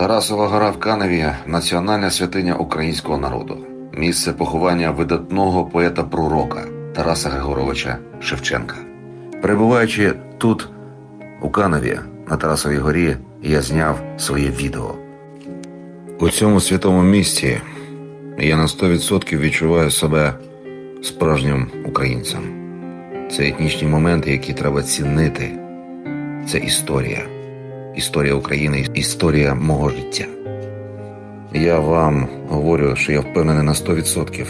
Тарасова гора в Каневі національна святиня українського народу, місце поховання видатного поета-пророка Тараса Григоровича Шевченка. Перебуваючи тут, у Каневі, на Тарасовій горі, я зняв своє відео. У цьому святому місці я на 100% відчуваю себе справжнім українцем. Це етнічні моменти, які треба цінити. Це історія. Історія України, історія мого життя. Я вам говорю, що я впевнений на 100%,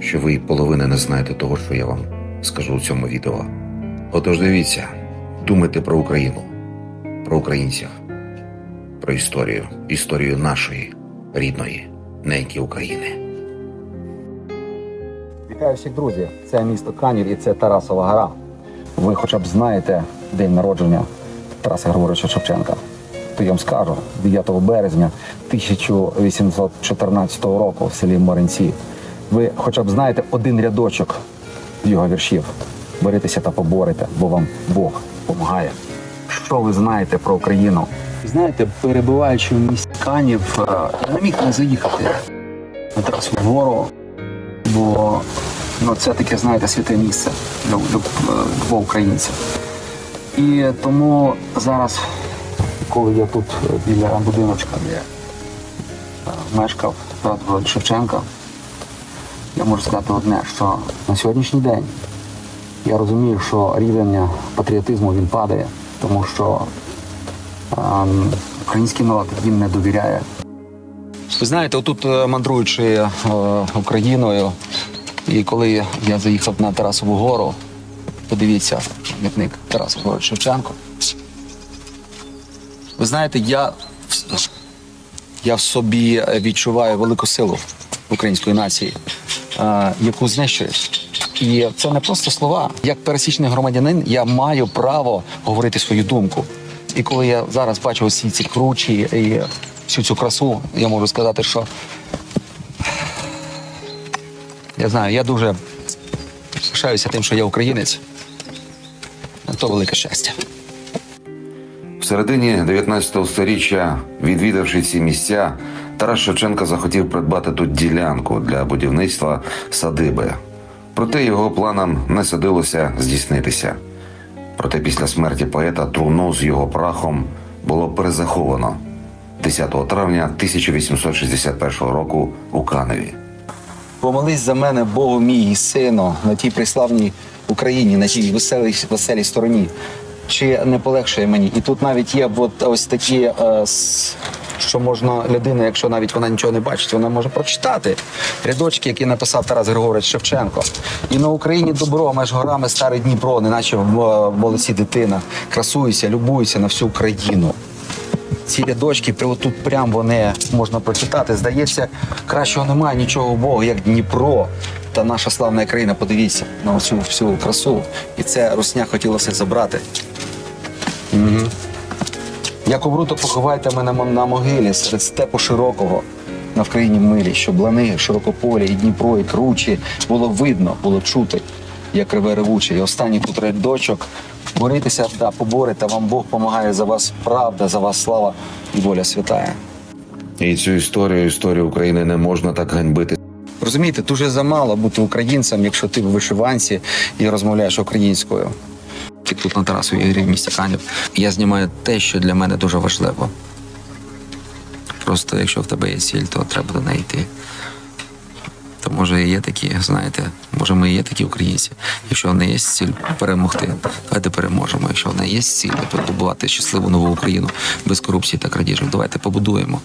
що ви й половини не знаєте того, що я вам скажу у цьому відео. Отож дивіться, думайте про Україну, про українців, про історію, історію нашої рідної неньки України. Вітаю всіх друзі! Це місто Канів і це Тарасова гора. Ви хоча б знаєте день народження Тараса Григоровича Шевченка. То я вам скажу, 9 березня 1814 року в селі Моринці. Ви хоча б знаєте один рядочок його віршів. Боритеся та поборете, бо вам Бог допомагає. Що ви знаєте про Україну? Знаєте, перебуваючи в місті Канів, е, я не міг не заїхати на Тарасову гору, бо ну, це таке, знаєте, святе місце для, для, для українців. І тому зараз, коли я тут е, біля будиночка, е, мешкав Тарас Шевченка, я можу сказати одне, що на сьогоднішній день я розумію, що рівень патріотизму він падає, тому що ем, український народ він не довіряє. Ви знаєте, отут е, мандруючи е, Україною, і коли я заїхав на Тарасову гору, подивіться, пам'ятник Тараса Григоровича Шевченко. Ви знаєте, я, я в собі відчуваю велику силу української нації, е, яку знищують. І це не просто слова. Як пересічний громадянин, я маю право говорити свою думку. І коли я зараз бачу всі ці кручі і всю цю красу, я можу сказати, що я знаю, я дуже пишаюся тим, що я українець. То велике щастя. В середині 19 століття, відвідавши ці місця, Тарас Шевченко захотів придбати тут ділянку для будівництва садиби. Проте його планам не садилося здійснитися. Проте після смерті поета труну з його прахом було перезаховано 10 травня 1861 року у Каневі. Помолись за мене, Богу мій сину, на тій приславній Україні, на тій веселій, веселій стороні. Чи не полегшує мені? І тут навіть є от ось такі, е, що можна людина, якщо навіть вона нічого не бачить, вона може прочитати рядочки, які написав Тарас Григорович Шевченко. І на Україні добро, меж горами старий Дніпро, неначе в е, дитина. Красуйся, любуйся на всю Україну. Ці рядочки, отут прям вони можна прочитати. Здається, кращого немає нічого Богу, як Дніпро та наша славна країна. Подивіться на цю всю красу. І це Русня хотіла все забрати. Угу. Як умру, то поховайте мене на могилі серед степу широкого на Вкраїні милі, щоб лани, широкополі, і Дніпро, і кручі було видно, було чути, як реве ревуче. І останній тут рядочок. Боритися та поборете, вам Бог помагає за вас правда, за вас слава і воля святая. І цю історію, історію України не можна так ганьбити. Розумієте, дуже замало бути українцем, якщо ти в вишиванці і розмовляєш українською. Тут на Тарасовій гірі в місті Канів. Я знімаю те, що для мене дуже важливо. Просто якщо в тебе є ціль, то треба до неї йти. То може і є такі, знаєте, може ми і є такі українці. Якщо в неї є ціль перемогти, давайте переможемо. Якщо в неї є ціль побудувати щасливу нову Україну без корупції та крадіжок, давайте побудуємо.